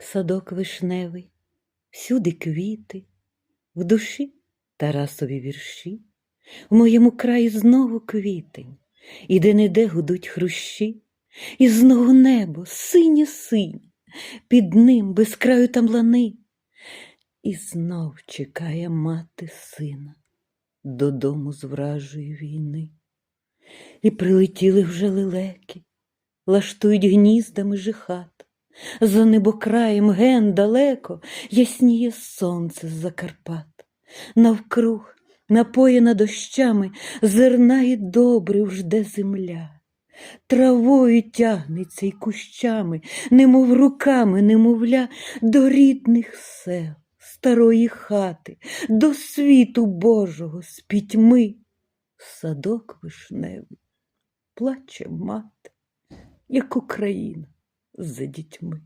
садок вишневий, всюди квіти, в душі Тарасові вірші, в моєму краї знову квітень, і де-не-де гудуть хрущі, і знову небо синє синє, під ним без краю там лани, і знов чекає мати сина додому з вражої війни. І прилетіли вже лелеки, лаштують гніздами жихат. За небокраєм ген далеко ясніє сонце з-за Карпат. Навкруг, напоєна дощами, зерна і добрив жде земля. Травою тягнеться й кущами, немов руками, немовля, до рідних сел, старої хати, до світу Божого з пітьми. Садок вишневий, плаче мати, як Україна за дітьми.